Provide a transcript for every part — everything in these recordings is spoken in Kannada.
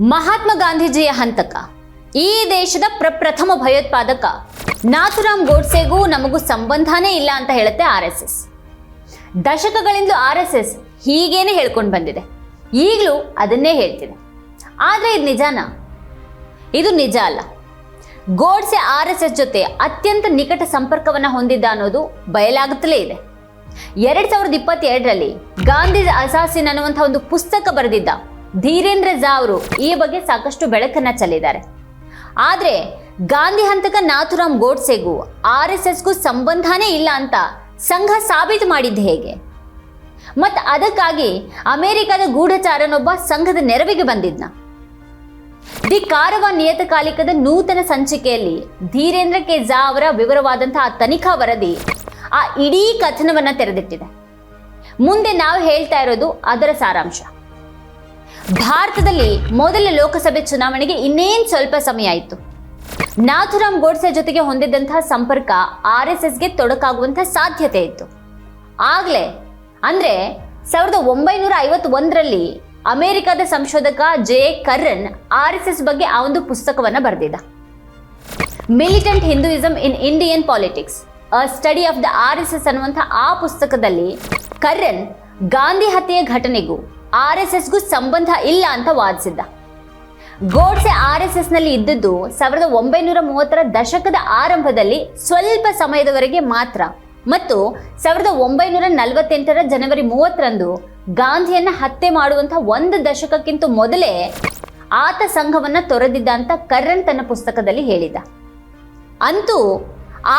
ಮಹಾತ್ಮ ಗಾಂಧೀಜಿಯ ಹಂತಕ. ಈ ದೇಶದ ಪ್ರಪ್ರಥಮ ಭಯೋತ್ಪಾದಕ. ನಾಥುರಾಮ್ ಗೋಡ್ಸೆಗೂ ನಮಗೂ ಸಂಬಂಧನೇ ಇಲ್ಲ ಅಂತ ಹೇಳುತ್ತೆ ಆರ್ ಎಸ್ ಎಸ್. ದಶಕಗಳಿಂದಲೂ ಆರ್ ಎಸ್ ಎಸ್ ಹೀಗೇನೆ ಹೇಳ್ಕೊಂಡು ಬಂದಿದೆ. ಈಗಲೂ ಅದನ್ನೇ ಹೇಳ್ತಿದೆ. ಆದರೆ ಇದು ನಿಜಾನಾ? ಇದು ನಿಜ ಅಲ್ಲ. ಗೋಡ್ಸೆ ಆರ್ ಎಸ್ ಎಸ್ ಜೊತೆ ಅತ್ಯಂತ ನಿಕಟ ಸಂಪರ್ಕವನ್ನು ಹೊಂದಿದ್ದ ಅನ್ನೋದು ಬಯಲಾಗುತ್ತಲೇ ಇದೆ. ಎರಡ್ ಸಾವಿರದ ಇಪ್ಪತ್ತೆರಡರಲ್ಲಿ ಗಾಂಧಿ ಅಸಾಸಿನ್ ಅನ್ನುವಂಥ ಒಂದು ಪುಸ್ತಕ ಬರೆದಿದ್ದ. ಧೀರೇಂದ್ರ ಝಾ ಅವರು ಈ ಬಗ್ಗೆ ಸಾಕಷ್ಟು ಬೆಳಕನ್ನ ಚೆಲ್ಲಿದ್ದಾರೆ. ಆದರೆ ಗಾಂಧಿ ಹಂತಕ ನಾಥುರಾಮ್ ಗೋಡ್ಸೆಗೂ ಆರ್ ಎಸ್ ಎಸ್ಗೂ ಸಂಬಂಧನೇ ಇಲ್ಲ ಅಂತ ಸಂಘ ಸಾಬೀತು ಮಾಡಿದ್ದು ಹೇಗೆ? ಮತ್ತು ಅದಕ್ಕಾಗಿ ಅಮೆರಿಕದ ಗೂಢಚಾರನೊಬ್ಬ ಸಂಘದ ನೆರವಿಗೆ ಬಂದಿದ್ನ. ದಿ ಕಾರವ ನಿಯತಕಾಲಿಕದ ನೂತನ ಸಂಚಿಕೆಯಲ್ಲಿ ಧೀರೇಂದ್ರ ಕೆ ಝಾ ಅವರ ವಿವರವಾದಂತಹ ತನಿಖಾ ವರದಿ ಆ ಇಡೀ ಕಥನವನ್ನ ತೆರೆದಿಟ್ಟಿದೆ. ಮುಂದೆ ನಾವು ಹೇಳ್ತಾ ಇರೋದು ಅದರ ಸಾರಾಂಶ. ಭಾರತದಲ್ಲಿ ಮೊದಲ ಲೋಕಸಭೆ ಚುನಾವಣೆಗೆ ಇನ್ನೇನು ಸ್ವಲ್ಪ ಸಮಯ ಆಯಿತು? ನಾಥುರಾಮ್ ಗೋಡ್ಸೆ ಜೊತೆಗೆ ಹೊಂದಿದ್ದಂತಹ ಸಂಪರ್ಕ ಆರ್ ಎಸ್ ಎಸ್ಗೆ ತೊಡಕಾಗುವಂತಹ ಸಾಧ್ಯತೆ ಇತ್ತು. ಆಗ್ಲೇ, ಅಂದ್ರೆ ಸಾವಿರದ ಒಂಬೈನೂರ ಐವತ್ತೊಂದರಲ್ಲಿ ಅಮೆರಿಕದ ಸಂಶೋಧಕ J Curran R S S ಬಗ್ಗೆ ಆ ಒಂದು ಪುಸ್ತಕವನ್ನು ಬರೆದಿದ್ದ. Militant Hinduism in Indian politics a study of the R S S ಅನ್ನುವಂಥ ಆ ಪುಸ್ತಕದಲ್ಲಿ ಕರ್ರನ್ ಗಾಂಧಿ ಹತ್ಯೆಯ ಘಟನೆಗೂ ಆರ್ ಎಸ್ ಎಸ್ಗೂ ಸಂಬಂಧ ಇಲ್ಲ ಅಂತ ವಾದಿಸಿದ್ದ. ಗೋಡ್ಸೆ ಆರ್ ಎಸ್ ಎಸ್ನಲ್ಲಿ ಇದ್ದದ್ದು ಸಾವಿರದ ಒಂಬೈನೂರ ಮೂವತ್ತರ ದಶಕದ ಆರಂಭದಲ್ಲಿ ಸ್ವಲ್ಪ ಸಮಯದವರೆಗೆ ಮಾತ್ರ. ಮತ್ತು ಸಾವಿರದ ಒಂಬೈನೂರ ನಲವತ್ತೆಂಟರ ಜನವರಿ ಮೂವತ್ತರಂದು ಗಾಂಧಿಯನ್ನ ಹತ್ಯೆ ಮಾಡುವಂತಹ ಒಂದು ದಶಕಕ್ಕಿಂತ ಮೊದಲೇ ಆತ ಸಂಘವನ್ನ ತೊರೆದಿದ್ದ ಅಂತ ಕರ್ರನ್ ತನ್ನ ಪುಸ್ತಕದಲ್ಲಿ ಹೇಳಿದ ಅಂತೂ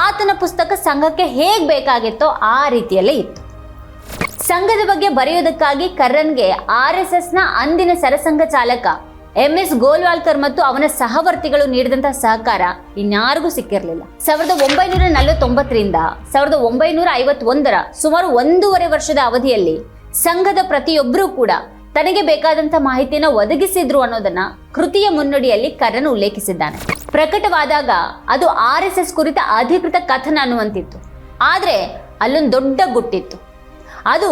ಆತನ ಪುಸ್ತಕ ಸಂಘಕ್ಕೆ ಹೇಗ್ ಬೇಕಾಗಿತ್ತೋ ಆ ರೀತಿಯಲ್ಲೇ ಇತ್ತು. ಸಂಘದ ಬಗ್ಗೆ ಬರೆಯುವುದಕ್ಕಾಗಿ ಕರ್ರನ್ಗೆ ಆರ್ ಎಸ್ ಎಸ್ನ ಅಂದಿನ ಸರಸಂಘ ಚಾಲಕ ಎಂ ಎಸ್ ಗೋಲ್ವಾಲ್ಕರ್ ಮತ್ತು ಅವನ ಸಹವರ್ತಿಗಳು ನೀಡಿದಂತಹ ಸಹಕಾರ ಇನ್ಯಾರಿಗೂ ಸಿಕ್ಕಿರಲಿಲ್ಲ. ಸಾವಿರದ ಒಂಬೈನೂರ ನಲವತ್ತೊಂಬತ್ತರಿಂದ ಸಾವಿರದ ಒಂಬೈನೂರ ಐವತ್ತೊಂದರ ಸುಮಾರು ಒಂದೂವರೆ ವರ್ಷದ ಅವಧಿಯಲ್ಲಿ ಸಂಘದ ಪ್ರತಿಯೊಬ್ಬರೂ ಕೂಡ ತನಗೆ ಬೇಕಾದಂಥ ಮಾಹಿತಿಯನ್ನು ಒದಗಿಸಿದ್ರು ಅನ್ನೋದನ್ನ ಕೃತಿಯ ಮುನ್ನುಡಿಯಲ್ಲಿ ಕರ್ರನ್ ಉಲ್ಲೇಖಿಸಿದ್ದಾನೆ. ಪ್ರಕಟವಾದಾಗ ಅದು ಆರ್ ಎಸ್ ಎಸ್ ಕುರಿತ ಅಧಿಕೃತ ಕಥನ ಅನ್ನುವಂತಿತ್ತು. ಆದ್ರೆ ಅಲ್ಲೊಂದು ದೊಡ್ಡ ಗುಟ್ಟಿತ್ತು. ಅದು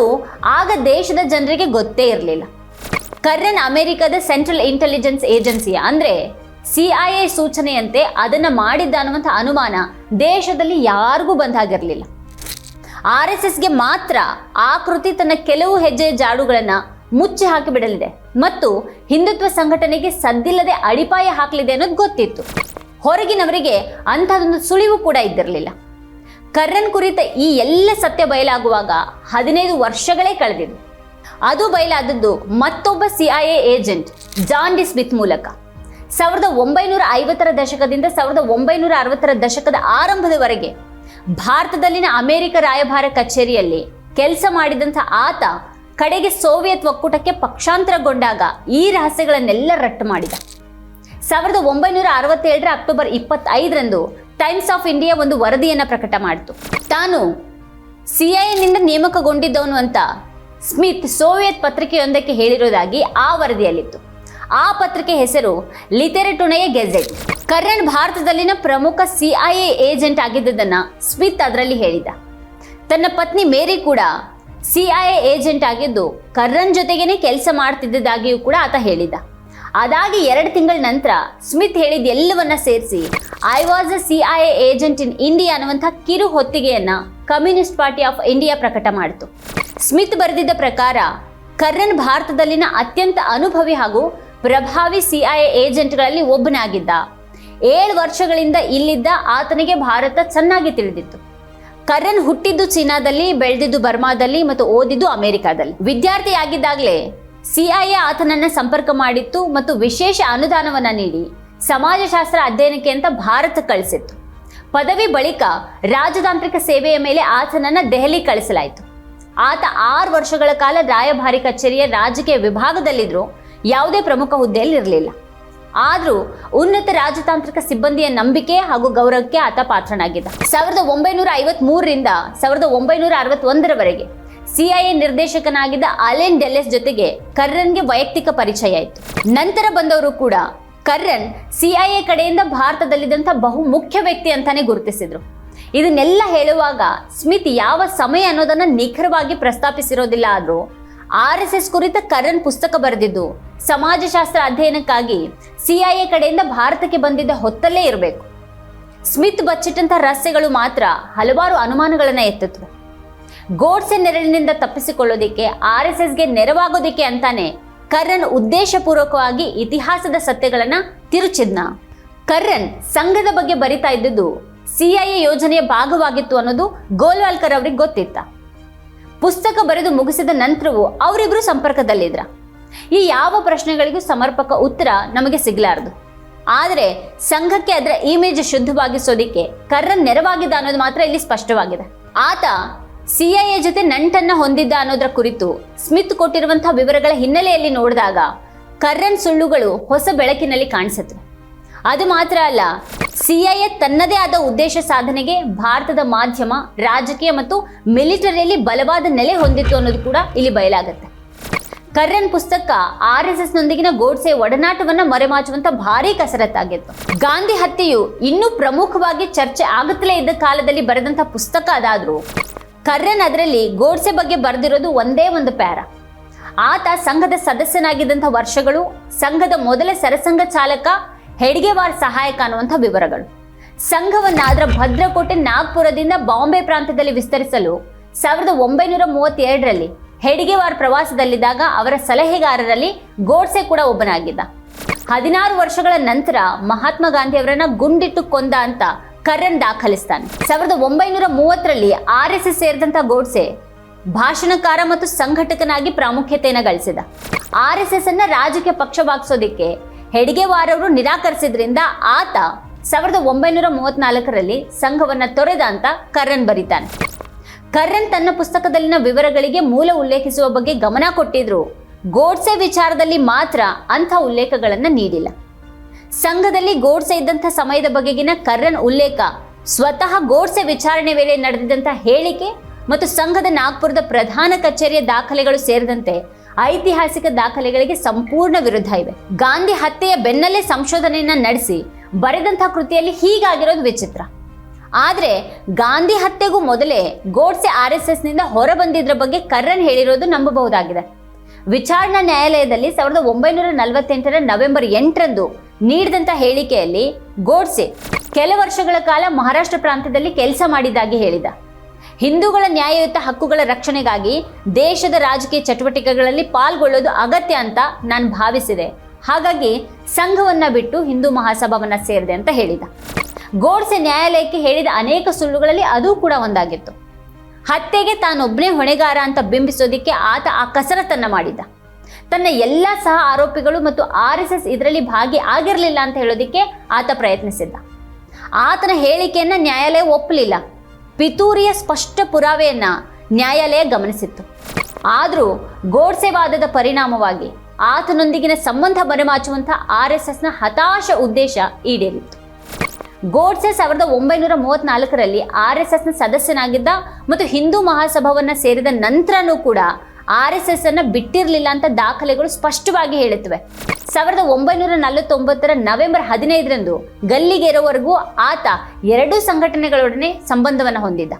ಆಗ ದೇಶದ ಜನರಿಗೆ ಗೊತ್ತೇ ಇರಲಿಲ್ಲ. ಕರ್ರನ್ ಅಮೆರಿಕದ ಸೆಂಟ್ರಲ್ ಇಂಟೆಲಿಜೆನ್ಸ್ ಏಜೆನ್ಸಿಯ, ಅಂದ್ರೆ ಸಿಐಎ ಸೂಚನೆಯಂತೆ ಅದನ್ನ ಮಾಡಿದ್ದ ಅನ್ನುವಂಥ ಅನುಮಾನ ದೇಶದಲ್ಲಿ ಯಾರಿಗೂ ಬಂದಾಗಿರಲಿಲ್ಲ ಆರ್ ಎಸ್ ಎಸ್ಗೆ ಮಾತ್ರ ಆ ಕೃತಿ ತನ್ನ ಕೆಲವು ಹೆಜ್ಜೆಯ ಜಾಡುಗಳನ್ನ ಮುಚ್ಚಿ ಹಾಕಿಬಿಡಲಿದೆ ಮತ್ತು ಹಿಂದುತ್ವ ಸಂಘಟನೆಗೆ ಸದ್ದಿಲ್ಲದೆ ಅಡಿಪಾಯ ಹಾಕಲಿದೆ ಅನ್ನೋದು ಗೊತ್ತಿತ್ತು. ಹೊರಗಿನವರಿಗೆ ಅಂಥದ್ದೊಂದು ಸುಳಿವು ಕೂಡ ಇದ್ದಿರಲಿಲ್ಲ. ಕರ್ರನ್ ಕುರಿತ ಈ ಎಲ್ಲ ಸತ್ಯ ಬಯಲಾಗುವಾಗ ಹದಿನೈದು ವರ್ಷಗಳೇ ಕಳೆದಿದೆ ಅದು ಬಯಲಾದದ್ದು ಮತ್ತೊಬ್ಬ CIA agent John D Smith ಮೂಲಕ. ಸಾವಿರದ ಒಂಬೈನೂರ ಐವತ್ತರ ದಶಕದಿಂದ ಸಾವಿರದ ಒಂಬೈನೂರ ಅರವತ್ತರ ದಶಕದ ಆರಂಭದವರೆಗೆ ಭಾರತದಲ್ಲಿನ ಅಮೆರಿಕ ರಾಯಭಾರ ಕಚೇರಿಯಲ್ಲಿ ಕೆಲಸ ಮಾಡಿದಂಥ ಆತ ಕಡೆಗೆ ಸೋವಿಯತ್ ಒಕ್ಕೂಟಕ್ಕೆ ಪಕ್ಷಾಂತರಗೊಂಡಾಗ ಈ ರಹಸ್ಯಗಳನ್ನೆಲ್ಲ ರಟ್ಟು ಮಾಡಿದ. ಸಾವಿರದ ಒಂಬೈನೂರ ಅರವತ್ತೇಳರ ಅಕ್ಟೋಬರ್ ಇಪ್ಪತ್ತೈದರಂದು ಟೈಮ್ಸ್ ಆಫ್ ಇಂಡಿಯಾ ಒಂದು ವರದಿಯನ್ನು ಪ್ರಕಟ ಮಾಡಿತು. ತಾನು ಸಿಐಎನಿಂದ ನೇಮಕಗೊಂಡಿದ್ದವನು ಅಂತ ಸ್ಮಿತ್ ಸೋವಿಯತ್ ಪತ್ರಿಕೆಯೊಂದಕ್ಕೆ ಹೇಳಿರೋದಾಗಿ ಆ ವರದಿಯಲ್ಲಿತ್ತು. ಆ ಪತ್ರಿಕೆ ಹೆಸರು ಲಿಟೆರಟುಣೆಯ ಗೆಜೆಟ್. ಕರಣ್ ಭಾರತದಲ್ಲಿನ ಪ್ರಮುಖ ಸಿಐಎ ಏಜೆಂಟ್ ಆಗಿದ್ದುದನ್ನು ಸ್ಮಿತ್ ಅದರಲ್ಲಿ ಹೇಳಿದ. ತನ್ನ ಪತ್ನಿ ಮೇರಿ ಕೂಡ ಸಿಐಎ ಏಜೆಂಟ್ ಆಗಿದ್ದು ಕರ್ರನ್ ಜೊತೆಗೇನೆ ಕೆಲಸ ಮಾಡ್ತಿದ್ದದಾಗಿಯೂ ಕೂಡ ಆತ ಹೇಳಿದ. ಅದಾಗಿ ಎರಡು ತಿಂಗಳ ನಂತರ ಸ್ಮಿತ್ ಹೇಳಿದ ಎಲ್ಲವನ್ನ ಸೇರಿಸಿ I was a CIA agent in India ಅನ್ನುವಂಥ ಕಿರು ಹೊತ್ತಿಗೆಯನ್ನ ಕಮ್ಯುನಿಸ್ಟ್ ಪಾರ್ಟಿ ಆಫ್ ಇಂಡಿಯಾ ಪ್ರಕಟ ಮಾಡಿತು. ಸ್ಮಿತ್ ಬರೆದಿದ್ದ ಪ್ರಕಾರ ಕರ್ರನ್ ಭಾರತದಲ್ಲಿನ ಅತ್ಯಂತ ಅನುಭವಿ ಹಾಗೂ ಪ್ರಭಾವಿ ಸಿ ಐ ಎ ಏಜೆಂಟ್ಗಳಲ್ಲಿ ಒಬ್ಬನಾಗಿದ್ದ. ಏಳು ವರ್ಷಗಳಿಂದ ಇಲ್ಲಿದ್ದ ಆತನಿಗೆ ಭಾರತ ಚೆನ್ನಾಗಿ ತಿಳಿದಿತ್ತು. ಕರ್ರನ್ ಹುಟ್ಟಿದ್ದು ಚೀನಾದಲ್ಲಿ, ಬೆಳೆದಿದ್ದು ಬರ್ಮಾದಲ್ಲಿ ಮತ್ತು ಓದಿದ್ದು ಅಮೆರಿಕಾದಲ್ಲಿ. ವಿದ್ಯಾರ್ಥಿಯಾಗಿದ್ದಾಗಲೇ ಸಿಐಎ ಆತನನ್ನ ಸಂಪರ್ಕ ಮಾಡಿತ್ತು ಮತ್ತು ವಿಶೇಷ ಅನುದಾನವನ್ನು ನೀಡಿ ಸಮಾಜಶಾಸ್ತ್ರ ಅಧ್ಯಯನಕ್ಕೆ ಅಂತ ಭಾರತ ಕಳಿಸಿತ್ತು. ಪದವಿ ಬಳಿಕ ರಾಜತಾಂತ್ರಿಕ ಸೇವೆಯ ಮೇಲೆ ಆತನನ್ನ ದೆಹಲಿ ಕಳಿಸಲಾಯಿತು. ಆತ ಆರು ವರ್ಷಗಳ ಕಾಲ ರಾಯಭಾರಿ ಕಚೇರಿಯ ರಾಜಕೀಯ ವಿಭಾಗದಲ್ಲಿದ್ರು, ಯಾವುದೇ ಪ್ರಮುಖ ಹುದ್ದೆಯಲ್ಲಿ ಇರಲಿಲ್ಲ. ಆದರೂ ಉನ್ನತ ರಾಜತಾಂತ್ರಿಕ ಸಿಬ್ಬಂದಿಯ ನಂಬಿಕೆ ಹಾಗೂ ಗೌರವಕ್ಕೆ ಆತ ಪಾತ್ರನಾಗಿದ್ದ. ಸಾವಿರದ ಒಂಬೈನೂರ ಐವತ್ತ್ ಮೂರರಿಂದ ಸಾವಿರದ ಒಂಬೈನೂರ ಅರವತ್ತೊಂದರವರೆಗೆ ಸಿಐಎ ನಿರ್ದೇಶಕನಾಗಿದ್ದ ಅಲೆನ್ ಡೆಲೆಸ್ ಜೊತೆಗೆ ಕರ್ರನ್ಗೆ ವೈಯಕ್ತಿಕ ಪರಿಚಯ ಆಯಿತು ನಂತರ ಬಂದವರು ಕೂಡ ಕರ್ರನ್ ಸಿಐಎ ಕಡೆಯಿಂದ ಭಾರತದಲ್ಲಿದ್ದಂಥ ಬಹು ಮುಖ್ಯ ವ್ಯಕ್ತಿ ಅಂತಾನೆ ಗುರುತಿಸಿದ್ರು. ಇದನ್ನೆಲ್ಲ ಹೇಳುವಾಗ ಸ್ಮಿತ್ ಯಾವ ಸಮಯ ಅನ್ನೋದನ್ನ ನಿಖರವಾಗಿ ಪ್ರಸ್ತಾಪಿಸಿರೋದಿಲ್ಲ ಆದರೂ ಆರ್ ಎಸ್ ಎಸ್ ಕುರಿತ ಕರನ್ ಪುಸ್ತಕ ಬರೆದಿದ್ದು ಸಮಾಜಶಾಸ್ತ್ರ ಅಧ್ಯಯನಕ್ಕಾಗಿ ಸಿಐಎ ಕಡೆಯಿಂದ ಭಾರತಕ್ಕೆ ಬಂದಿದ್ದ ಹೊತ್ತಲ್ಲೇ ಇರಬೇಕು. ಸ್ಮಿತ್ ಬಚ್ಚಿಟ್ಟಂತಹ ರಹಸ್ಯಗಳು ಮಾತ್ರ ಹಲವಾರು ಅನುಮಾನಗಳನ್ನ ಎತ್ತಿದ್ವು ಗೋಡ್ಸೆ ನೆರಳಿನಿಂದ ತಪ್ಪಿಸಿಕೊಳ್ಳೋದಿಕ್ಕೆ ಆರ್ ಎಸ್ ಎಸ್ಗೆ ನೆರವಾಗೋದಿಕ್ಕೆ ಅಂತಾನೆ. ಕರ್ರನ್ ಉದ್ದೇಶಪೂರ್ವಕವಾಗಿ ಇತಿಹಾಸದ ಸತ್ಯಗಳನ್ನ ತಿರುಚಿದ್ನ. ಕರ್ರನ್ ಸಂಘದ ಬಗ್ಗೆ ಬರಿತಾ ಇದ್ದುದು ಸಿಐಎ ಯೋಜನೆಯ ಭಾಗವಾಗಿತ್ತು ಅನ್ನೋದು ಗೋಲ್ವಾಲ್ಕರ್ ಅವ್ರಿಗೆ ಗೊತ್ತಿತ್ತ. ಪುಸ್ತಕ ಬರೆದು ಮುಗಿಸಿದ ನಂತರವೂ ಅವರಿಬ್ರು ಸಂಪರ್ಕದಲ್ಲಿದ್ರ. ಈ ಯಾವ ಪ್ರಶ್ನೆಗಳಿಗೂ ಸಮರ್ಪಕ ಉತ್ತರ ನಮಗೆ ಸಿಗಲಾರದು. ಆದರೆ ಸಂಘಕ್ಕೆ ಅದರ ಇಮೇಜ್ ಶುದ್ಧವಾಗಿಸೋದಿಕ್ಕೆ ಕರ್ರನ್ ನೆರವಾಗಿದ್ದ ಅನ್ನೋದು ಮಾತ್ರ ಇಲ್ಲಿ ಸ್ಪಷ್ಟವಾಗಿದೆ. ಆತ ಸಿಐಎ ಜೊತೆ ನಂಟನ್ನ ಹೊಂದಿದ್ದ ಅನ್ನೋದರ ಕುರಿತು ಸ್ಮಿತ್ ಕೊಟ್ಟಿರುವಂತಹ ವಿವರಗಳ ಹಿನ್ನೆಲೆಯಲ್ಲಿ ನೋಡಿದಾಗ ಕರ್ರನ್ ಸುಳ್ಳುಗಳು ಹೊಸ ಬೆಳಕಿನಲ್ಲಿ ಕಾಣಿಸುತ್ತವೆ ಅದು ಮಾತ್ರ ಅಲ್ಲ, ಸಿಐಎ ತನ್ನದೇ ಆದ ಉದ್ದೇಶ ಸಾಧನೆಗೆ ಭಾರತದ ಮಾಧ್ಯಮ, ರಾಜಕೀಯ ಮತ್ತು ಮಿಲಿಟರಿಯಲ್ಲಿ ಬಲವಾದ ನೆಲೆ ಹೊಂದಿತ್ತು ಅನ್ನೋದು ಕೂಡ ಇಲ್ಲಿ ಬಯಲಾಗುತ್ತೆ. ಕರ್ರನ್ ಪುಸ್ತಕ ಆರ್ ಎಸ್ ನೊಂದಿಗಿನ ಗೋಡ್ಸೆ ಒಡನಾಟವನ್ನ ಮರೆಮಾಚುವಂತ ಭಾರಿ ಕಸರತ್ತಾಗಿತ್ತು. ಗಾಂಧಿ ಹತ್ಯೆಯು ಇನ್ನೂ ಪ್ರಮುಖವಾಗಿ ಚರ್ಚೆ ಆಗುತ್ತಲೇ ಇದ್ದ ಕಾಲದಲ್ಲಿ ಬರೆದಂತ ಪುಸ್ತಕ ಅದಾದ್ರೂ ಕರ್ರನ್ ಅದರಲ್ಲಿ ಗೋಡ್ಸೆ ಬಗ್ಗೆ ಬರೆದಿರೋದು ಒಂದೇ ಒಂದು ಪ್ಯಾರ. ಆತ ಸಂಘದ ಸದಸ್ಯನಾಗಿದ್ದಂಥ ವರ್ಷಗಳು, ಸಂಘದ ಮೊದಲ ಸರಸಂಘ ಚಾಲಕ, ಹೆಡ್ಗೆವಾರ್ ಸಹಾಯಕ ಅನ್ನುವಂಥ ವಿವರಗಳು. ಸಂಘವನ್ನ ಅದರ ಭದ್ರಕೋಟೆ ನಾಗ್ಪುರದಿಂದ ಬಾಂಬೆ ಪ್ರಾಂತ್ಯದಲ್ಲಿ ವಿಸ್ತರಿಸಲು ಸಾವಿರದ ಒಂಬೈನೂರ ಮೂವತ್ತೆರಡರಲ್ಲಿ ಹೆಡ್ಗೆವಾರ್ ಪ್ರವಾಸದಲ್ಲಿದ್ದಾಗ ಅವರ ಸಲಹೆಗಾರರಲ್ಲಿ ಗೋಡ್ಸೆ ಕೂಡ ಒಬ್ಬನಾಗಿದ್ದ. ಹದಿನಾರು ವರ್ಷಗಳ ನಂತರ ಮಹಾತ್ಮ ಗಾಂಧಿ ಅವರನ್ನ ಗುಂಡಿಟ್ಟು ಕೊಂದ ಅಂತ ಕರ್ರನ್ ದಾಖಲಿಸ್ತಾನೆ. ಸಾವಿರದ ಒಂಬೈನೂರ ಮೂವತ್ತರಲ್ಲಿ ಆರ್ ಎಸ್ ಎಸ್ ಸೇರಿದಂತ ಗೋಡ್ಸೆ ಭಾಷಣಕಾರ ಮತ್ತು ಸಂಘಟಕನಾಗಿ ಪ್ರಾಮುಖ್ಯತೆಯನ್ನು ಗಳಿಸಿದ. ಆರ್ ಎಸ್ ಎಸ್ ಅನ್ನ ರಾಜಕೀಯ ಪಕ್ಷವಾಗಿಸೋದಿಕ್ಕೆ ಹೆಡ್ಗೆವಾರವರು ನಿರಾಕರಿಸಿದ್ರಿಂದ ಆತ ಸಾವಿರದ ಒಂಬೈನೂರ ಮೂವತ್ನಾಲ್ಕರಲ್ಲಿ ಸಂಘವನ್ನ ತೊರೆದ ಅಂತ ಕರ್ರನ್ ಬರೀತಾನೆ. ಕರ್ರನ್ ತನ್ನ ಪುಸ್ತಕದಲ್ಲಿನ ವಿವರಗಳಿಗೆ ಮೂಲ ಉಲ್ಲೇಖಿಸುವ ಬಗ್ಗೆ ಗಮನ ಕೊಟ್ಟಿದ್ರು. ಗೋಡ್ಸೆ ವಿಚಾರದಲ್ಲಿ ಮಾತ್ರ ಅಂಥ ಉಲ್ಲೇಖಗಳನ್ನು ನೀಡಿಲ್ಲ. ಸಂಘದಲ್ಲಿ ಗೋಡ್ಸೆ ಇದ್ದಂಥ ಸಮಯದ ಬಗೆಗಿನ ಕರ್ರನ್ ಉಲ್ಲೇಖ. ಸ್ವತಃ ಗೋಡ್ಸೆ ವಿಚಾರಣೆ ವೇಳೆ ನಡೆದಿದ್ದಂಥ ಹೇಳಿಕೆ ಮತ್ತು ಸಂಘದ ನಾಗ್ಪುರದ ಪ್ರಧಾನ ಕಚೇರಿಯ ದಾಖಲೆಗಳು ಸೇರಿದಂತೆ ಐತಿಹಾಸಿಕ ದಾಖಲೆಗಳಿಗೆ ಸಂಪೂರ್ಣ ವಿರುದ್ಧ ಇವೆ. ಗಾಂಧಿ ಹತ್ಯೆಯ ಬೆನ್ನಲ್ಲೇ ಸಂಶೋಧನೆಯನ್ನ ನಡೆಸಿ ಬರೆದಂತಹ ಕೃತಿಯಲ್ಲಿ ಹೀಗಾಗಿರೋದು ವಿಚಿತ್ರ. ಆದ್ರೆ ಗಾಂಧಿ ಹತ್ಯೆಗೂ ಮೊದಲೇ ಗೋಡ್ಸೆ ಆರ್ ಎಸ್ ಎಸ್ನಿಂದ ಹೊರ ಬಂದಿದ್ರ ಬಗ್ಗೆ ಕರ್ರನ್ ಹೇಳಿರೋದು ನಂಬಬಹುದಾಗಿದೆ. ವಿಚಾರಣಾ ನ್ಯಾಯಾಲಯದಲ್ಲಿ ಸಾವಿರದ ಒಂಬೈನೂರ ನಲವತ್ತೆಂಟರ ನವೆಂಬರ್ ಎಂಟರಂದು ನೀಡಿದಂತ ಹೇಳಿಕೆಯಲ್ಲಿ ಗೋಡ್ಸೆ ಕೆಲ ವರ್ಷಗಳ ಕಾಲ ಮಹಾರಾಷ್ಟ್ರ ಪ್ರಾಂತ್ಯದಲ್ಲಿ ಕೆಲಸ ಮಾಡಿದ್ದಾಗಿ ಹೇಳಿದ. ಹಿಂದೂಗಳ ನ್ಯಾಯಯುತ ಹಕ್ಕುಗಳ ರಕ್ಷಣೆಗಾಗಿ ದೇಶದ ರಾಜಕೀಯ ಚಟುವಟಿಕೆಗಳಲ್ಲಿ ಪಾಲ್ಗೊಳ್ಳೋದು ಅಗತ್ಯ ಅಂತ ನಾನು ಭಾವಿಸಿದೆ. ಹಾಗಾಗಿ ಸಂಘವನ್ನ ಬಿಟ್ಟು ಹಿಂದೂ ಮಹಾಸಭಾವನ್ನ ಸೇರಿದೆ ಅಂತ ಹೇಳಿದ. ಗೋಡ್ಸೆ ನ್ಯಾಯಾಲಯಕ್ಕೆ ಹೇಳಿದ ಅನೇಕ ಸುಳ್ಳುಗಳಲ್ಲಿ ಅದು ಕೂಡ ಒಂದಾಗಿತ್ತು. ಹತ್ಯೆಗೆ ತಾನೊಬ್ಬನೇ ಹೊಣೆಗಾರ ಅಂತ ಬಿಂಬಿಸೋದಿಕ್ಕೆ ಆತ ಆ ಕಸರತ್ತನ್ನ ಮಾಡಿದ್ದ ತನ್ನ ಎಲ್ಲ ಸಹ ಆರೋಪಿಗಳು ಮತ್ತು ಆರ್ ಎಸ್ ಎಸ್ ಇದರಲ್ಲಿ ಭಾಗಿ ಆಗಿರಲಿಲ್ಲ ಅಂತ ಹೇಳೋದಿಕ್ಕೆ ಆತ ಪ್ರಯತ್ನಿಸಿದ್ದ. ಆತನ ಹೇಳಿಕೆಯನ್ನ ನ್ಯಾಯಾಲಯ ಒಪ್ಪಲಿಲ್ಲ. ಪಿತೂರಿಯ ಸ್ಪಷ್ಟ ಪುರಾವೆಯನ್ನ ನ್ಯಾಯಾಲಯ ಗಮನಿಸಿತ್ತು. ಆದರೂ ಗೋಡ್ಸೆ ವಾದದ ಪರಿಣಾಮವಾಗಿ ಆತನೊಂದಿಗಿನ ಸಂಬಂಧ ಮರೆಮಾಚುವಂಥ ಆರ್ ಎಸ್ ಎಸ್ನ ಹತಾಶ ಉದ್ದೇಶ ಈಡೇರಿತ್ತು. ಗೋಡ್ಸೆ ಸಾವಿರದ ಒಂಬೈನೂರ ಮೂವತ್ನಾಲ್ಕರಲ್ಲಿ ಆರ್ ಎಸ್ ಎಸ್ನ ಸದಸ್ಯನಾಗಿದ್ದ ಮತ್ತು ಹಿಂದೂ ಮಹಾಸಭಾವನ್ನ ಸೇರಿದ ನಂತರನೂ ಕೂಡ ಆರ್ ಎಸ್ ಎಸ್ ಅನ್ನ ಬಿಟ್ಟಿರಲಿಲ್ಲ ಅಂತ ದಾಖಲೆಗಳು ಸ್ಪಷ್ಟವಾಗಿ ಹೇಳುತ್ತವೆ. ಸಾವಿರದ ಒಂಬೈನೂರ ನಲವತ್ತೊಂಬತ್ತರ ನವೆಂಬರ್ ಹದಿನೈದರಂದು ಗಲ್ಲಿಗೇರೋವರೆಗೂ ಆತ ಎರಡೂ ಸಂಘಟನೆಗಳೊಡನೆ ಸಂಬಂಧವನ್ನು ಹೊಂದಿದ್ದ.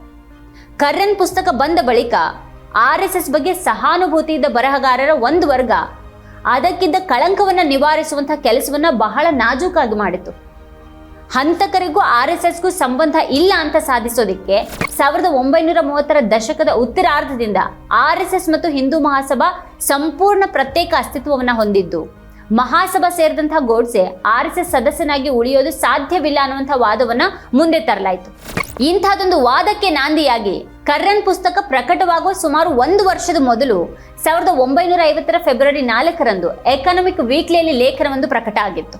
ಕರ್ರನ್ ಪುಸ್ತಕ ಬಂದ ಬಳಿಕ ಆರ್ ಎಸ್ ಎಸ್ ಬಗ್ಗೆ ಸಹಾನುಭೂತಿ ಇದ್ದ ಬರಹಗಾರರ ಒಂದು ವರ್ಗ ಅದಕ್ಕಿದ್ದ ಕಳಂಕವನ್ನು ನಿವಾರಿಸುವಂತಹ ಕೆಲಸವನ್ನು ಬಹಳ ನಾಜೂಕಾಗಿ ಮಾಡಿತು ಹಂತಕರಿಗೂ ಆರ್ ಎಸ್ ಎಸ್ಗೂ ಸಂಬಂಧ ಇಲ್ಲ ಅಂತ ಸಾಧಿಸೋದಿಕ್ಕೆ ಸಾವಿರದ ಒಂಬೈನೂರ ಮೂವತ್ತರ ದಶಕದ ಉತ್ತರಾರ್ಧದಿಂದ ಆರ್ ಎಸ್ ಎಸ್ ಮತ್ತು ಹಿಂದೂ ಮಹಾಸಭಾ ಸಂಪೂರ್ಣ ಪ್ರತ್ಯೇಕ ಅಸ್ತಿತ್ವವನ್ನು ಹೊಂದಿದ್ದು. ಮಹಾಸಭಾ ಸೇರಿದಂತಹ ಗೋಡ್ಸೆ ಆರ್ ಎಸ್ ಎಸ್ ಸದಸ್ಯನಾಗಿ ಉಳಿಯೋದು ಸಾಧ್ಯವಿಲ್ಲ ಅನ್ನುವಂಥ ವಾದವನ್ನ ಮುಂದೆ ತರಲಾಯಿತು. ಇಂಥದೊಂದು ವಾದಕ್ಕೆ ನಾಂದಿಯಾಗಿ ಕರ್ರನ್ ಪುಸ್ತಕ ಪ್ರಕಟವಾಗುವ ಸುಮಾರು ಒಂದು ವರ್ಷದ ಮೊದಲು ಸಾವಿರದ ಒಂಬೈನೂರ ಐವತ್ತರ ಫೆಬ್ರವರಿ ನಾಲ್ಕರಂದು ಎಕನಾಮಿಕ್ ವೀಕ್ಲಿಯಲ್ಲಿ ಲೇಖನವೊಂದು ಪ್ರಕಟ ಆಗಿತ್ತು.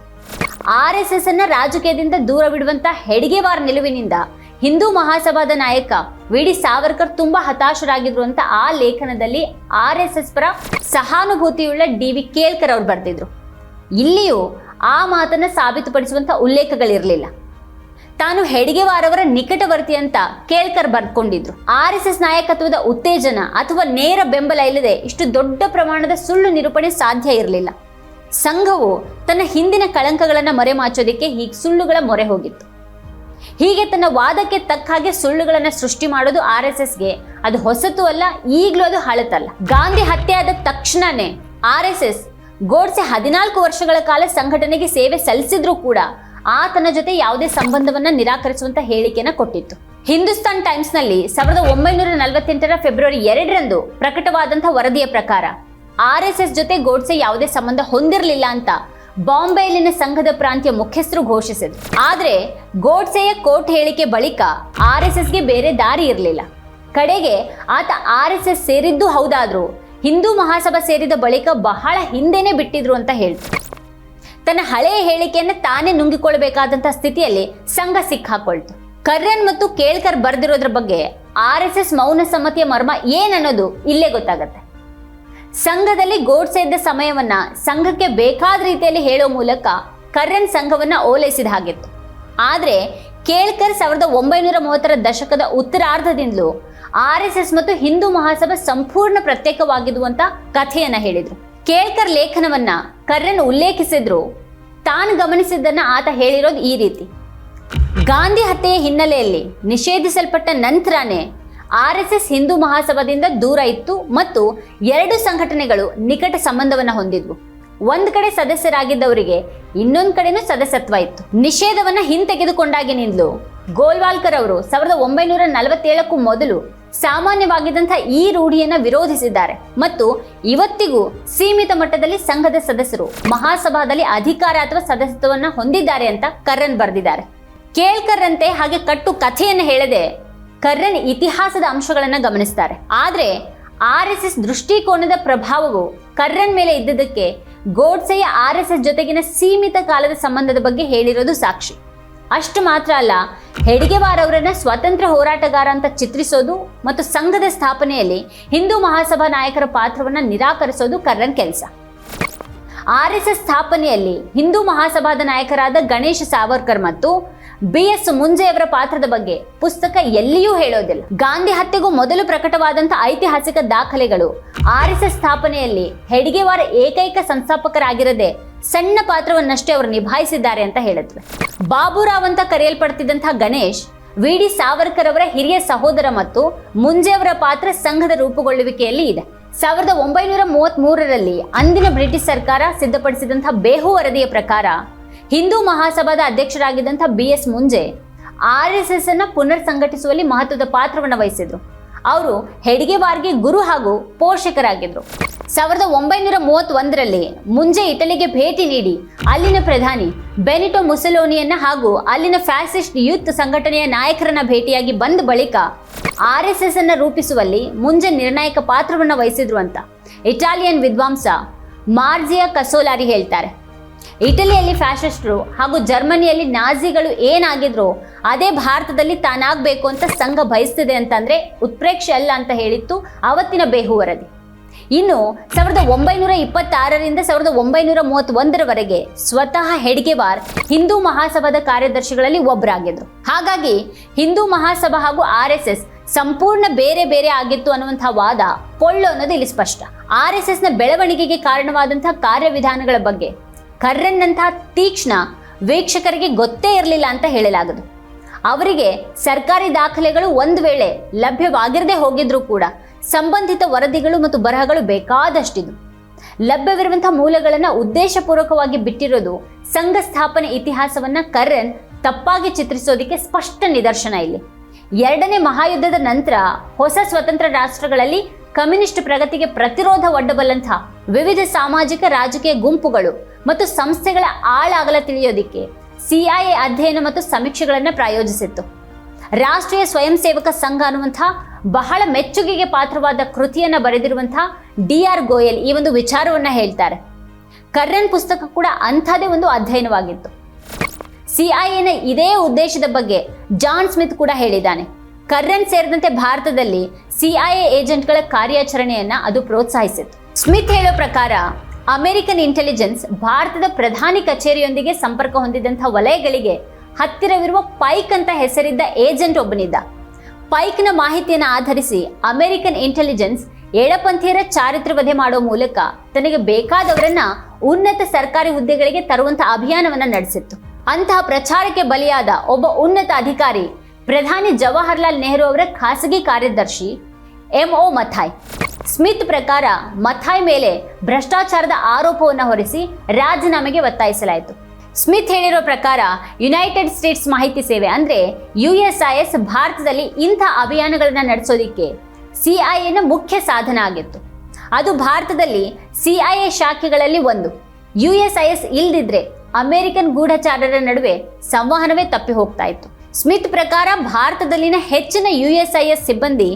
ಆರ್ ಎಸ್ ಎಸ್ ಅನ್ನ ರಾಜಕೀಯದಿಂದ ದೂರವಿಡುವಂತ ಹೆಡ್ಗೆವಾರ್ ನಿಲುವಿನಿಂದ ಹಿಂದೂ ಮಹಾಸಭಾದ ನಾಯಕ ವಿ ಡಿ ಸಾವರ್ಕರ್ ತುಂಬಾ ಹತಾಶರಾಗಿದ್ರು ಅಂತ ಆ ಲೇಖನದಲ್ಲಿ ಆರ್ ಎಸ್ ಎಸ್ ಪರ ಸಹಾನುಭೂತಿಯುಳ್ಳ ಡಿ ವಿ ಕೇಲ್ಕರ್ ಅವ್ರು ಬರೆದಿದ್ರು. ಇಲ್ಲಿಯೂ ಆ ಮಾತನ್ನ ಸಾಬೀತುಪಡಿಸುವಂತ ಉಲ್ಲೇಖಗಳಿರಲಿಲ್ಲ. ತಾನು ಹೆಡ್ಗೆವಾರ್ ಅವರ ನಿಕಟವರ್ತಿ ಅಂತ ಕೇಳ್ಕರ್ ಬರ್ಕೊಂಡಿದ್ರು. ಆರ್ ಎಸ್ ಎಸ್ ನಾಯಕತ್ವದ ಉತ್ತೇಜನ ಅಥವಾ ನೇರ ಬೆಂಬಲ ಇಲ್ಲದೆ ಇಷ್ಟು ದೊಡ್ಡ ಪ್ರಮಾಣದ ಸುಳ್ಳು ನಿರೂಪಣೆ ಸಾಧ್ಯ ಇರಲಿಲ್ಲ. ಸಂಘವು ತನ್ನ ಹಿಂದಿನ ಕಳಂಕಗಳನ್ನು ಮರೆಮಾಚೋದಕ್ಕೆ ಹೀಗೆ ಸುಳ್ಳುಗಳ ಮೊರೆ ಹೋಗಿತ್ತು. ಹೀಗೆ ತನ್ನ ವಾದಕ್ಕೆ ತಕ್ಕ ಹಾಗೆ ಸುಳ್ಳುಗಳನ್ನು ಸೃಷ್ಟಿ ಮಾಡೋದು ಆರ್ ಎಸ್ ಎಸ್ಗೆ ಅದು ಹೊಸತು ಅಲ್ಲ, ಈಗಲೂ ಅದು ಹಳತಲ್ಲ. ಗಾಂಧಿ ಹತ್ಯೆ ಆದ ತಕ್ಷಣನೇ ಆರ್ ಎಸ್ ಎಸ್ ಗೋಡ್ಸೆ ಹದಿನಾಲ್ಕು ವರ್ಷಗಳ ಕಾಲ ಸಂಘಟನೆಗೆ ಸೇವೆ ಸಲ್ಲಿಸಿದ್ರೂ ಕೂಡ ಆತನ ಜೊತೆ ಯಾವುದೇ ಸಂಬಂಧವನ್ನ ನಿರಾಕರಿಸುವಂತ ಹೇಳಿಕೆಯನ್ನ ಕೊಟ್ಟಿತ್ತು. ಹಿಂದೂಸ್ತಾನ್ ಟೈಮ್ಸ್ನಲ್ಲಿ ಸಾವಿರದ ಒಂಬೈನೂರ ನಲವತ್ತೆಂಟರ ಫೆಬ್ರವರಿ ಎರಡರಂದು ಪ್ರಕಟವಾದಂತಹ ವರದಿಯ ಪ್ರಕಾರ ಆರ್ ಎಸ್ ಎಸ್ ಜೊತೆ ಗೋಡ್ಸೆ ಯಾವುದೇ ಸಂಬಂಧ ಹೊಂದಿರಲಿಲ್ಲ ಅಂತ ಬಾಂಬೆಯಲ್ಲಿನ ಸಂಘದ ಪ್ರಾಂತ್ಯ ಮುಖ್ಯಸ್ಥರು ಘೋಷಿಸಿದ್ರು. ಆದ್ರೆ ಗೋಡ್ಸೆಯ ಕೋರ್ಟ್ ಹೇಳಿಕೆ ಬಳಿಕ ಆರ್ ಎಸ್ ಎಸ್ಗೆ ಬೇರೆ ದಾರಿ ಇರಲಿಲ್ಲ. ಕಡೆಗೆ ಆತ ಆರ್ ಎಸ್ ಎಸ್ ಸೇರಿದ್ದು ಹೌದಾದ್ರೂ ಹಿಂದೂ ಮಹಾಸಭಾ ಸೇರಿದ ಬಳಿಕ ಬಹಳ ಹಿಂದೆನೆ ಬಿಟ್ಟಿದ್ರು ಅಂತ ಹೇಳ್ತಾರೆ. ತನ್ನ ಹಳೆಯ ಹೇಳಿಕೆಯನ್ನು ತಾನೇ ನುಂಗಿಕೊಳ್ಳಬೇಕಾದಂತಹ ಸ್ಥಿತಿಯಲ್ಲಿ ಸಂಘ ಸಿಕ್ಕಾಕೊಳ್ತು. ಕರ್ರನ್ ಮತ್ತು ಕೇಳ್ಕರ್ ಬರೆದಿರೋದ್ರ ಬಗ್ಗೆ ಆರ್ ಎಸ್ ಎಸ್ ಮೌನ ಸಮ್ಮತಿಯ ಮರ್ಮ ಏನನ್ನೋದು ಇಲ್ಲೇ ಗೊತ್ತಾಗತ್ತೆ. ಸಂಘದಲ್ಲಿ ಗೋಡ್ಸೆ ಇದ್ದ ಸಮಯವನ್ನ ಸಂಘಕ್ಕೆ ಬೇಕಾದ ರೀತಿಯಲ್ಲಿ ಹೇಳೋ ಮೂಲಕ ಕರ್ರನ್ ಸಂಘವನ್ನ ಓಲೈಸಿದ ಹಾಗಿತ್ತು. ಆದ್ರೆ ಕೇಳ್ಕರ್ ಸಾವಿರದ ಒಂಬೈನೂರ ಮೂವತ್ತರ ದಶಕದ ಉತ್ತರಾರ್ಧದಿಂದಲೂ ಆರ್ ಎಸ್ ಎಸ್ ಮತ್ತು ಹಿಂದೂ ಮಹಾಸಭಾ ಸಂಪೂರ್ಣ ಪ್ರತ್ಯೇಕವಾಗಿದ್ದು ಅಂತ ಕಥೆಯನ್ನ ಹೇಳಿದ್ರು. ಕೇಳ್ಕರ್ ಲೇಖನವನ್ನ ಕರ್ರನ್ ಉಲ್ಲೇಖಿಸಿದ್ರು. ತಾನು ಗಮನಿಸಿದ್ದನ್ನ ಆತ ಹೇಳಿರೋದು ಈ ರೀತಿ. ಗಾಂಧಿ ಹತ್ಯೆಯ ಹಿನ್ನೆಲೆಯಲ್ಲಿ ನಿಷೇಧಿಸಲ್ಪಟ್ಟ ನಂತರನೇ ಆರ್ ಎಸ್ ಎಸ್ ಹಿಂದೂ ಮಹಾಸಭಾದಿಂದ ದೂರ ಇತ್ತು ಮತ್ತು ಎರಡು ಸಂಘಟನೆಗಳು ನಿಕಟ ಸಂಬಂಧವನ್ನು ಹೊಂದಿದ್ವು. ಒಂದ್ ಕಡೆ ಸದಸ್ಯರಾಗಿದ್ದವರಿಗೆ ಇನ್ನೊಂದ್ ಕಡೆನೂ ಸದಸ್ಯತ್ವ ಇತ್ತು. ನಿಷೇಧವನ್ನ ಹಿಂತೆಗೆದುಕೊಂಡಾಗಿನಿಂದಲೂ ಗೋಲ್ವಾಲ್ಕರ್ ಅವರು ಸಾವಿರದ ಒಂಬೈನೂರ ನಲವತ್ತೇಳಕ್ಕೂ ಮೊದಲು ಸಾಮಾನ್ಯವಾಗಿದ್ದಂಥ ಈ ರೂಢಿಯನ್ನ ವಿರೋಧಿಸಿದ್ದಾರೆ. ಮತ್ತು ಇವತ್ತಿಗೂ ಸೀಮಿತ ಮಟ್ಟದಲ್ಲಿ ಸಂಘದ ಸದಸ್ಯರು ಮಹಾಸಭಾದಲ್ಲಿ ಅಧಿಕಾರ ಅಥವಾ ಸದಸ್ಯತ್ವವನ್ನ ಹೊಂದಿದ್ದಾರೆ ಅಂತ ಕರ್ರನ್ ಬರೆದಿದ್ದಾರೆ. ಕೇಳ್ಕರ್ರಂತೆ ಹಾಗೆ ಕಟ್ಟು ಕಥೆಯನ್ನು ಹೇಳದೆ ಕರ್ರನ್ ಇತಿಹಾಸದ ಅಂಶಗಳನ್ನು ಗಮನಿಸ್ತಾರೆ. ಆದರೆ ಆರ್ ಎಸ್ ಎಸ್ ದೃಷ್ಟಿಕೋನದ ಪ್ರಭಾವವು ಕರ್ರನ್ ಮೇಲೆ ಇದ್ದದಕ್ಕೆ ಗೋಡ್ಸೆಯ ಆರ್ ಎಸ್ ಎಸ್ ಜೊತೆಗಿನ ಸೀಮಿತ ಕಾಲದ ಸಂಬಂಧದ ಬಗ್ಗೆ ಹೇಳಿರೋದು ಸಾಕ್ಷಿ. ಅಷ್ಟು ಮಾತ್ರ ಅಲ್ಲ, ಹೆಡ್ಗೆವಾರ್ ಅವರನ್ನ ಸ್ವತಂತ್ರ ಹೋರಾಟಗಾರ ಅಂತ ಚಿತ್ರಿಸೋದು ಮತ್ತು ಸಂಘದ ಸ್ಥಾಪನೆಯಲ್ಲಿ ಹಿಂದೂ ಮಹಾಸಭಾ ನಾಯಕರ ಪಾತ್ರವನ್ನ ನಿರಾಕರಿಸೋದು ಕರ್ರನ್ ಕೆಲಸ. ಆರ್ ಎಸ್ ಎಸ್ ಸ್ಥಾಪನೆಯಲ್ಲಿ ಹಿಂದೂ ಮಹಾಸಭಾದ ನಾಯಕರಾದ ಗಣೇಶ್ ಸಾವರ್ಕರ್ ಮತ್ತು ಬಿ ಎಸ್ ಮುಂಜೆಯವರ ಪಾತ್ರದ ಬಗ್ಗೆ ಪುಸ್ತಕ ಎಲ್ಲಿಯೂ ಹೇಳೋದಿಲ್ಲ. ಗಾಂಧಿ ಹತ್ಯೆಗೂ ಮೊದಲು ಪ್ರಕಟವಾದಂತ ಐತಿಹಾಸಿಕ ದಾಖಲೆಗಳು. ಆರ್ ಎಸ್ ಸ್ಥಾಪನೆಯಲ್ಲಿ ಹೆಡಿಗೆವಾರ ಏಕೈಕ ಸಂಸ್ಥಾಪಕರಾಗಿರದೆ ಸಣ್ಣ ಪಾತ್ರವನ್ನಷ್ಟೇ ಅವರು ನಿಭಾಯಿಸಿದ್ದಾರೆ ಅಂತ ಹೇಳಿದ್ವಿ. ಬಾಬುರಾವ್ ಅಂತ ಕರೆಯಲ್ಪಡ್ತಿದ್ದಂತಹ ಗಣೇಶ್ ವಿ ಡಿ ಸಾವರ್ಕರ್ ಅವರ ಹಿರಿಯ ಸಹೋದರ ಮತ್ತು ಮುಂಜೆಯವರ ಪಾತ್ರ ಸಂಘದ ರೂಪುಗೊಳ್ಳುವಿಕೆಯಲ್ಲಿ ಇದೆ. ಸಾವಿರದ ಒಂಬೈನೂರ ಮೂವತ್ತ್ ಮೂರರಲ್ಲಿ ಅಂದಿನ ಬ್ರಿಟಿಷ್ ಸರ್ಕಾರ ಸಿದ್ಧಪಡಿಸಿದಂತಹ ಬೇಹು ವರದಿಯ ಪ್ರಕಾರ ಹಿಂದೂ ಮಹಾಸಭಾದ ಅಧ್ಯಕ್ಷರಾಗಿದ್ದಂಥ B S Moonje R S S ಅನ್ನ ಪುನರ್ ಸಂಘಟಿಸುವಲ್ಲಿ ಮಹತ್ವದ ಪಾತ್ರವನ್ನು ವಹಿಸಿದ್ರು. ಅವರು ಹೆಡ್ಗೆವಾರ್ಗೆ ಗುರು ಹಾಗೂ ಪೋಷಕರಾಗಿದ್ರು. ಸಾವಿರದ ಒಂಬೈನೂರ ಮೂವತ್ತೊಂದರಲ್ಲಿ ಮುಂಜೆ ಇಟಲಿಗೆ ಭೇಟಿ ನೀಡಿ ಅಲ್ಲಿನ ಪ್ರಧಾನಿ ಬೆನಿಟೊ ಮುಸಲೋನಿಯನ್ನ ಹಾಗೂ ಅಲ್ಲಿನ ಫ್ಯಾಸಿಸ್ಟ್ ಯೂತ್ ಸಂಘಟನೆಯ ನಾಯಕರನ್ನ ಭೇಟಿಯಾಗಿ ಬಂದ ಬಳಿಕ ಆರ್ ಎಸ್ ಎಸ್ ಅನ್ನ ರೂಪಿಸುವಲ್ಲಿ ಮುಂಜೆ ನಿರ್ಣಾಯಕ ಪಾತ್ರವನ್ನು ವಹಿಸಿದ್ರು ಅಂತ ಇಟಾಲಿಯನ್ ವಿದ್ವಾಂಸ ಮಾರ್ಜಿಯಾ ಕಸೋಲಾರಿ ಹೇಳ್ತಾರೆ. ಇಟಲಿಯಲ್ಲಿ ಫ್ಯಾಷಿಸ್ಟ್ರು ಹಾಗೂ ಜರ್ಮನಿಯಲ್ಲಿ ನಾಜಿಗಳು ಏನಾಗಿದ್ರು, ಅದೇ ಭಾರತದಲ್ಲಿ ತಾನಾಗಬೇಕು ಅಂತ ಸಂಘ ಬಯಸ್ತಿದೆ ಅಂತಂದರೆ ಉತ್ಪ್ರೇಕ್ಷೆ ಅಲ್ಲ ಅಂತ ಹೇಳಿತ್ತು ಅವತ್ತಿನ ಬೇಹು ವರದಿ. ಇನ್ನು ಸಾವಿರದ ಒಂಬೈನೂರ ಇಪ್ಪತ್ತಾರರಿಂದ ಸಾವಿರದ ಒಂಬೈನೂರ ಮೂವತ್ತೊಂದರವರೆಗೆ ಸ್ವತಃ ಹೆಡ್ಗೆವಾರ್ ಹಿಂದೂ ಮಹಾಸಭಾದ ಕಾರ್ಯದರ್ಶಿಗಳಲ್ಲಿ ಒಬ್ಬರಾಗಿದ್ರು ಹಾಗಾಗಿ ಹಿಂದೂ ಮಹಾಸಭಾ ಹಾಗೂ ಆರ್ ಎಸ್ ಎಸ್ ಸಂಪೂರ್ಣ ಬೇರೆ ಬೇರೆ ಆಗಿತ್ತು ಅನ್ನುವಂತಹ ವಾದ ಪೊಳ್ಳು ಅನ್ನೋದು ಇಲ್ಲಿ ಸ್ಪಷ್ಟ. ಆರ್ ಎಸ್ ಎಸ್ನ ಬೆಳವಣಿಗೆಗೆ ಕಾರಣವಾದಂತಹ ಕಾರ್ಯವಿಧಾನಗಳ ಬಗ್ಗೆ ಕರ್ರನ್ನಂತಹ ತೀಕ್ಷ್ಣ ವೀಕ್ಷಕರಿಗೆ ಗೊತ್ತೇ ಇರಲಿಲ್ಲ ಅಂತ ಹೇಳಲಾಗದು. ಅವರಿಗೆ ಸರ್ಕಾರಿ ದಾಖಲೆಗಳು ಒಂದು ವೇಳೆ ಲಭ್ಯವಾಗಿರದೆ ಹೋಗಿದ್ರೂ ಕೂಡ ಸಂಬಂಧಿತ ವರದಿಗಳು ಮತ್ತು ಬರಹಗಳು ಬೇಕಾದಷ್ಟಿದ್ವು ಲಭ್ಯವಿರುವಂತಹ ಮೂಲಗಳನ್ನು ಉದ್ದೇಶಪೂರ್ವಕವಾಗಿ ಬಿಟ್ಟಿರೋದು ಸಂಘ ಸ್ಥಾಪನೆ ಇತಿಹಾಸವನ್ನ ಕರ್ರನ್ ತಪ್ಪಾಗಿ ಚಿತ್ರಿಸೋದಕ್ಕೆ ಸ್ಪಷ್ಟ ನಿದರ್ಶನ ಇಲ್ಲಿ. ಎರಡನೇ ಮಹಾಯುದ್ಧದ ನಂತರ ಹೊಸ ಸ್ವತಂತ್ರ ರಾಷ್ಟ್ರಗಳಲ್ಲಿ ಕಮ್ಯುನಿಸ್ಟ್ ಪ್ರಗತಿಗೆ ಪ್ರತಿರೋಧ ಒಡ್ಡಬಲ್ಲಂಥ ವಿವಿಧ ಸಾಮಾಜಿಕ ರಾಜಕೀಯ ಗುಂಪುಗಳು ಮತ್ತು ಸಂಸ್ಥೆಗಳ ಆಳಾಗಲ ತಿಳಿಯೋದಿಕ್ಕೆ ಸಿಐಎ ಅಧ್ಯಯನ ಮತ್ತು ಸಮೀಕ್ಷೆಗಳನ್ನು ಪ್ರಾಯೋಜಿಸಿತ್ತು. ರಾಷ್ಟ್ರೀಯ ಸ್ವಯಂ ಸೇವಕ ಸಂಘ ಅನ್ನುವಂಥ ಬಹಳ ಮೆಚ್ಚುಗೆಗೆ ಪಾತ್ರವಾದ ಕೃತಿಯನ್ನ ಬರೆದಿರುವಂತಹ ಡಿ ಆರ್ ಗೋಯಲ್ ಈ ಒಂದು ವಿಚಾರವನ್ನ ಹೇಳ್ತಾರೆ. ಕರ್ರನ್ ಪುಸ್ತಕ ಕೂಡ ಅಂಥದೇ ಒಂದು ಅಧ್ಯಯನವಾಗಿತ್ತು. ಸಿಐಎನ ಇದೇ ಉದ್ದೇಶದ ಬಗ್ಗೆ ಜಾನ್ ಸ್ಮಿತ್ ಕೂಡ ಹೇಳಿದ್ದಾನೆ. ಕರ್ರನ್ ಸೇರಿದಂತೆ ಭಾರತದಲ್ಲಿ ಸಿಐಎ ಏಜೆಂಟ್ಗಳ ಕಾರ್ಯಾಚರಣೆಯನ್ನ ಅದು ಪ್ರೋತ್ಸಾಹಿಸಿತ್ತು. ಸ್ಮಿತ್ ಹೇಳೋ ಪ್ರಕಾರ ಅಮೆರಿಕನ್ ಇಂಟೆಲಿಜೆನ್ಸ್ ಭಾರತದ ಪ್ರಧಾನಿ ಕಚೇರಿಯೊಂದಿಗೆ ಸಂಪರ್ಕ ಹೊಂದಿದಂತಹ ವಲಯಗಳಿಗೆ ಹತ್ತಿರವಿರುವ ಪೈಕ್ ಅಂತ ಹೆಸರಿದ್ದ ಏಜೆಂಟ್ ಒಬ್ಬನಿದ್ದ. ಪೈಕ್ನ ಮಾಹಿತಿಯನ್ನು ಆಧರಿಸಿ ಅಮೆರಿಕನ್ ಇಂಟೆಲಿಜೆನ್ಸ್ ಎಡಪಂಥೀಯರ ಚಾರಿತ್ರ ವಧೆ ಮಾಡೋ ಮೂಲಕ ತನಗೆ ಬೇಕಾದವರನ್ನ ಉನ್ನತ ಸರ್ಕಾರಿ ಹುದ್ದೆಗಳಿಗೆ ತರುವಂತಹ ಅಭಿಯಾನವನ್ನ ನಡೆಸಿತ್ತು. ಅಂತಹ ಪ್ರಚಾರಕ್ಕೆ ಬಲಿಯಾದ ಒಬ್ಬ ಉನ್ನತ ಅಧಿಕಾರಿ ಪ್ರಧಾನಿ ಜವಾಹರ್ಲಾಲ್ ನೆಹರು ಅವರ ಖಾಸಗಿ ಕಾರ್ಯದರ್ಶಿ ಎಂ ಒ ಮಥಾಯ್. ಸ್ಮಿತ್ ಪ್ರಕಾರ ಮಥಾಯ್ ಮೇಲೆ ಭ್ರಷ್ಟಾಚಾರದ ಆರೋಪವನ್ನು ಹೊರಿಸಿ ರಾಜೀನಾಮೆಗೆ ಒತ್ತಾಯಿಸಲಾಯಿತು. ಸ್ಮಿತ್ ಹೇಳಿರೋ ಪ್ರಕಾರ ಯುನೈಟೆಡ್ ಸ್ಟೇಟ್ಸ್ ಮಾಹಿತಿ ಸೇವೆ ಅಂದ್ರೆ ಎಸ್ ಭಾರತದಲ್ಲಿ ಇಂಥ ಅಭಿಯಾನಗಳನ್ನು ನಡೆಸೋದಿಕ್ಕೆ ಸಿಐಎನ ಮುಖ್ಯ ಸಾಧನ ಆಗಿತ್ತು. ಅದು ಭಾರತದಲ್ಲಿ ಸಿಐಎ ಶಾಖೆಗಳಲ್ಲಿ ಒಂದು. ಯು ಎಸ್ ಐ ಎಸ್ ಇಲ್ದಿದ್ರೆ ಅಮೆರಿಕನ್ ಗೂಢಚಾರರ ನಡುವೆ ಸಂವಹನವೇ ತಪ್ಪಿ ಹೋಗ್ತಾ ಇತ್ತು. ಸ್ಮಿತ್ ಪ್ರಕಾರ ಭಾರತದಲ್ಲಿನ ಹೆಚ್ಚಿನ ಯುಎಸ್ಐಎಸ್ ಸಿಬ್ಬಂದಿ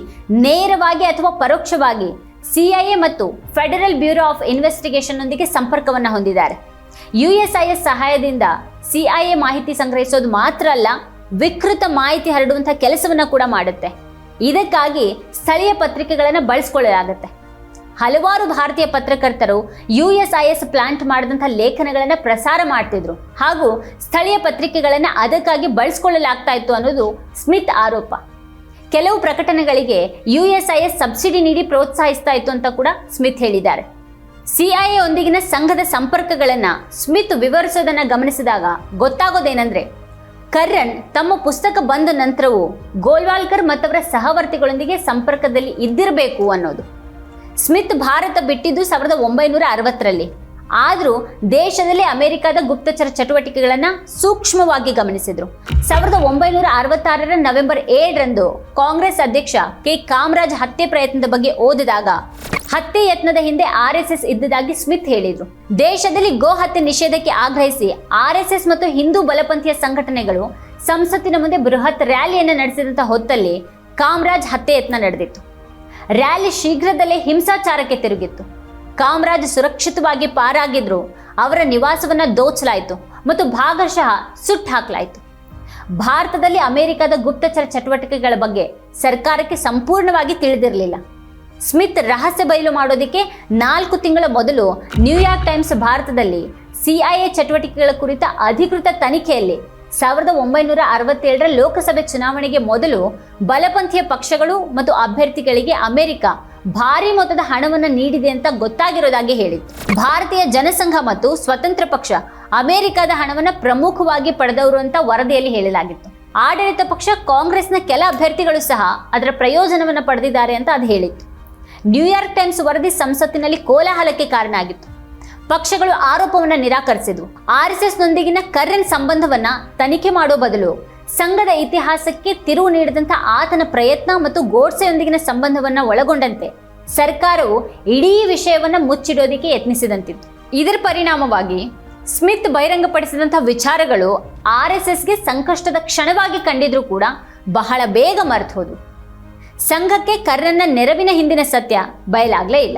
ನೇರವಾಗಿ ಅಥವಾ ಪರೋಕ್ಷವಾಗಿ ಸಿಐಎ ಮತ್ತು ಫೆಡರಲ್ ಬ್ಯೂರೋ ಆಫ್ ಇನ್ವೆಸ್ಟಿಗೇಷನ್ ನೊಂದಿಗೆ ಸಂಪರ್ಕವನ್ನು ಹೊಂದಿದ್ದಾರೆ. ಯುಎಸ್ಐಎಸ್ ಸಹಾಯದಿಂದ ಸಿಐಎ ಮಾಹಿತಿ ಸಂಗ್ರಹಿಸೋದು ಮಾತ್ರ ಅಲ್ಲ, ವಿಕೃತ ಮಾಹಿತಿ ಹರಡುವಂತಹ ಕೆಲಸವನ್ನ ಕೂಡ ಮಾಡುತ್ತೆ. ಇದಕ್ಕಾಗಿ ಸ್ಥಳೀಯ ಪತ್ರಿಕೆಗಳನ್ನು ಬಳಸ್ಕೊಳ್ಳಲಾಗುತ್ತೆ ಹಲವಾರು ಭಾರತೀಯ ಪತ್ರಕರ್ತರು ಯುಎಸ್ಐಎಸ್ ಪ್ಲಾಂಟ್ ಮಾಡಿದಂಥ ಲೇಖನಗಳನ್ನು ಪ್ರಸಾರ ಮಾಡ್ತಿದ್ರು. ಹಾಗೂ ಸ್ಥಳೀಯ ಪತ್ರಿಕೆಗಳನ್ನು ಅದಕ್ಕಾಗಿ ಬಳಸ್ಕೊಳ್ಳಲಾಗ್ತಾ ಇತ್ತು ಅನ್ನೋದು ಸ್ಮಿತ್ ಆರೋಪ. ಕೆಲವು ಪ್ರಕಟಣೆಗಳಿಗೆ ಯುಎಸ್ಐಎಸ್ ಸಬ್ಸಿಡಿ ನೀಡಿ ಪ್ರೋತ್ಸಾಹಿಸ್ತಾ ಇತ್ತು ಅಂತ ಕೂಡ ಸ್ಮಿತ್ ಹೇಳಿದ್ದಾರೆ. ಸಿಐಎ ಒಂದಿಗಿನ ಸಂಘದ ಸಂಪರ್ಕಗಳನ್ನ ಸ್ಮಿತ್ ವಿವರಿಸೋದನ್ನು ಗಮನಿಸಿದಾಗ ಗೊತ್ತಾಗೋದೇನೆಂದರೆ, ಕರ್ರನ್ ತಮ್ಮ ಪುಸ್ತಕ ಬಂದ ನಂತರವೂ ಗೋಲ್ವಾಲ್ಕರ್ ಮತ್ತವರ ಸಹವರ್ತಿಗಳೊಂದಿಗೆ ಸಂಪರ್ಕದಲ್ಲಿ ಇದ್ದಿರಬೇಕು ಅನ್ನೋದು. ಸ್ಮಿತ್ ಭಾರತ ಬಿಟ್ಟಿದ್ದು ಸಾವಿರದ ಒಂಬೈನೂರ ಅರವತ್ತರಲ್ಲಿ. ಆದರೂ ದೇಶದಲ್ಲಿ ಅಮೆರಿಕದ ಗುಪ್ತಚರ ಚಟುವಟಿಕೆಗಳನ್ನು ಸೂಕ್ಷ್ಮವಾಗಿ ಗಮನಿಸಿದರು. ಸಾವಿರದ ಒಂಬೈನೂರ ಅರವತ್ತಾರರ ನವೆಂಬರ್ ಏಳರಂದು ಕಾಂಗ್ರೆಸ್ ಅಧ್ಯಕ್ಷ ಕೆ. ಕಾಮರಾಜ್ ಹತ್ಯೆ ಪ್ರಯತ್ನದ ಬಗ್ಗೆ ಓದಿದಾಗ, ಹತ್ಯೆ ಯತ್ನದ ಹಿಂದೆ ಆರ್ ಎಸ್ ಎಸ್ ಇದ್ದುದಾಗಿ ಸ್ಮಿತ್ ಹೇಳಿದರು. ದೇಶದಲ್ಲಿ ಗೋ ಹತ್ಯೆ ನಿಷೇಧಕ್ಕೆ ಆಗ್ರಹಿಸಿ ಆರ್ ಎಸ್ ಎಸ್ ಮತ್ತು ಹಿಂದೂ ಬಲಪಂಥೀಯ ಸಂಘಟನೆಗಳು ಸಂಸತ್ತಿನ ಮುಂದೆ ಬೃಹತ್ ರ್ಯಾಲಿಯನ್ನು ನಡೆಸಿದಂತ ಹೊತ್ತಲ್ಲಿ ಕಾಮರಾಜ್ ಹತ್ಯೆ ಯತ್ನ ನಡೆದಿತ್ತು. ರ್ಯಾಲಿ ಶೀಘ್ರದಲ್ಲೇ ಹಿಂಸಾಚಾರಕ್ಕೆ ತಿರುಗಿತ್ತು. ಕಾಮರಾಜ್ ಸುರಕ್ಷಿತವಾಗಿ ಪಾರಾಗಿದ್ರು. ಅವರ ನಿವಾಸವನ್ನು ದೋಚಲಾಯಿತು ಮತ್ತು ಭಾಗಶಃ ಸುಟ್ಟು ಹಾಕಲಾಯಿತು. ಭಾರತದಲ್ಲಿ ಅಮೆರಿಕದ ಗುಪ್ತಚರ ಚಟುವಟಿಕೆಗಳ ಬಗ್ಗೆ ಸರ್ಕಾರಕ್ಕೆ ಸಂಪೂರ್ಣವಾಗಿ ತಿಳಿದಿರಲಿಲ್ಲ. ಸ್ಮಿತ್ ರಹಸ್ಯ ಬಯಲು ಮಾಡೋದಕ್ಕೆ ನಾಲ್ಕು ತಿಂಗಳ ಮೊದಲು ನ್ಯೂಯಾರ್ಕ್ ಟೈಮ್ಸ್ ಭಾರತದಲ್ಲಿ ಸಿಐಎ ಚಟುವಟಿಕೆಗಳ ಕುರಿತ ಅಧಿಕೃತ ತನಿಖೆಯಲ್ಲಿ ಸಾವಿರದ ಒಂಬೈನೂರ ಅರವತ್ತೇಳರ ಲೋಕಸಭೆ ಚುನಾವಣೆಗೆ ಮೊದಲು ಬಲಪಂಥೀಯ ಪಕ್ಷಗಳು ಮತ್ತು ಅಭ್ಯರ್ಥಿಗಳಿಗೆ ಅಮೆರಿಕ ಭಾರಿ ಮೊತ್ತದ ಹಣವನ್ನು ನೀಡಿದೆ ಅಂತ ಗೊತ್ತಾಗಿರೋದಾಗಿ ಹೇಳಿತ್ತು. ಭಾರತೀಯ ಜನಸಂಘ ಮತ್ತು ಸ್ವತಂತ್ರ ಪಕ್ಷ ಅಮೆರಿಕದ ಹಣವನ್ನು ಪ್ರಮುಖವಾಗಿ ಪಡೆದವರು ಅಂತ ವರದಿಯಲ್ಲಿ ಹೇಳಲಾಗಿತ್ತು. ಆಡಳಿತ ಪಕ್ಷ ಕಾಂಗ್ರೆಸ್ನ ಕೆಲ ಅಭ್ಯರ್ಥಿಗಳು ಸಹ ಅದರ ಪ್ರಯೋಜನವನ್ನು ಪಡೆದಿದ್ದಾರೆ ಅಂತ ಅದು ಹೇಳಿತ್ತು. ನ್ಯೂಯಾರ್ಕ್ ಟೈಮ್ಸ್ ವರದಿ ಸಂಸತ್ತಿನಲ್ಲಿ ಕೋಲಾಹಲಕ್ಕೆ ಕಾರಣ ಆಗಿತ್ತು ಪಕ್ಷಗಳು ಆರೋಪವನ್ನು ನಿರಾಕರಿಸಿದವು. ಆರ್ ಎಸ್ ಎಸ್ ನೊಂದಿಗಿನ ಕರ್ರನ್ ಸಂಬಂಧವನ್ನ ತನಿಖೆ ಮಾಡೋ ಬದಲು ಸಂಘದ ಇತಿಹಾಸಕ್ಕೆ ತಿರುವು ನೀಡಿದಂಥ ಆತನ ಪ್ರಯತ್ನ ಮತ್ತು ಗೋಡ್ಸೆಯೊಂದಿಗಿನ ಸಂಬಂಧವನ್ನ ಒಳಗೊಂಡಂತೆ ಸರ್ಕಾರವು ಇಡೀ ವಿಷಯವನ್ನ ಮುಚ್ಚಿಡೋದಿಕ್ಕೆ ಯತ್ನಿಸಿದಂತಿತ್ತು. ಇದರ ಪರಿಣಾಮವಾಗಿ ಸ್ಮಿತ್ ಬಹಿರಂಗಪಡಿಸಿದಂಥ ವಿಚಾರಗಳು ಆರ್ ಎಸ್ ಎಸ್ಗೆ ಸಂಕಷ್ಟದ ಕ್ಷಣವಾಗಿ ಕಂಡಿದ್ರೂ ಕೂಡ ಬಹಳ ಬೇಗ ಮರೆತು ಹೋದವು ಸಂಘಕ್ಕೆ ಕರ್ರನ್ನ ನೆರವಿನ ಹಿಂದಿನ ಸತ್ಯ ಬಯಲಾಗಲೇ ಇಲ್ಲ.